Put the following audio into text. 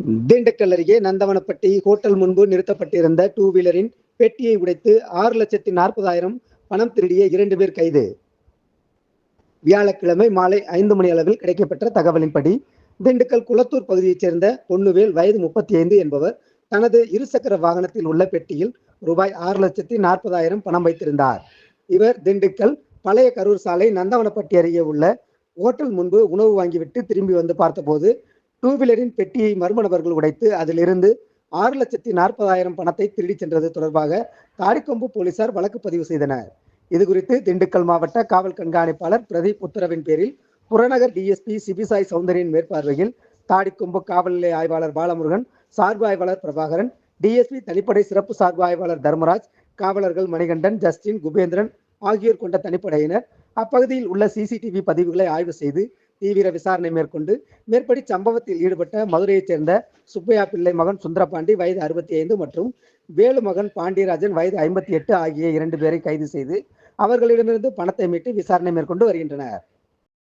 திண்டுக்கல் அருகே நந்தவனப்பட்டி ஹோட்டல் முன்பு நிறுத்தப்பட்டிருந்த டூ வீலரின் பெட்டியை உடைத்து ஆறு லட்சத்தி நாற்பதாயிரம் பணம் திருடிய இரண்டு பேர் கைது. வியாழக்கிழமை மாலை ஐந்து மணி அளவில் கிடைக்கப்பெற்ற தகவலின்படி திண்டுக்கல் குளத்தூர் பகுதியைச் சேர்ந்த பொன்னுவேல் வயது முப்பத்தி ஐந்து என்பவர் தனது இருசக்கர வாகனத்தில் உள்ள பெட்டியில் ரூபாய் ஆறு லட்சத்தி நாற்பதாயிரம் பணம் வைத்திருந்தார். இவர் திண்டுக்கல் பழைய கரூர் சாலை நந்தவனப்பட்டி அருகே உள்ள ஹோட்டல் முன்பு உணவு வாங்கிவிட்டு திரும்பி வந்து பார்த்தபோது டூ வீலரின் பெட்டியை மர்ம நபர்கள் உடைத்து அதிலிருந்து ஆறு லட்சத்தி நாற்பதாயிரம் பணத்தை திருடிச் சென்றது தொடர்பாக தாடிக்கொம்பு போலீசார் வழக்கு பதிவு செய்தனர். இதுகுறித்து திண்டுக்கல் மாவட்ட காவல் கண்காணிப்பாளர் பிரதீப் உத்தரவின் பேரில் புறநகர் டிஎஸ்பி சிபிசாய் சௌந்தரியின் மேற்பார்வையில் தாடிக்கொம்பு காவல் நிலைய ஆய்வாளர் பாலமுருகன் சார்பு ஆய்வாளர் பிரபாகரன் டிஎஸ்பி தனிப்படை சிறப்பு சார்பு ஆய்வாளர் தர்மராஜ் காவலர்கள் மணிகண்டன் ஜஸ்டின் குபேந்திரன் ஆகியோர் கொண்ட தனிப்படையினர். அப்பகுதியில் உள்ள சிசிடிவி பதிவுகளை ஆய்வு செய்து தீவிர விசாரணை மேற்கொண்டு மேற்படி சம்பவத்தில் ஈடுபட்ட மதுரையைச் சேர்ந்த சுப்பையா பிள்ளை மகன் சுந்தரபாண்டி வயது அறுபத்தி ஐந்து மற்றும் வேலு மகன் பாண்டியராஜன் வயது ஐம்பத்தி எட்டு ஆகிய இரண்டு பேரை கைது செய்து அவர்களிடமிருந்து பணத்தை மீட்டு விசாரணை மேற்கொண்டு வருகின்றனர்.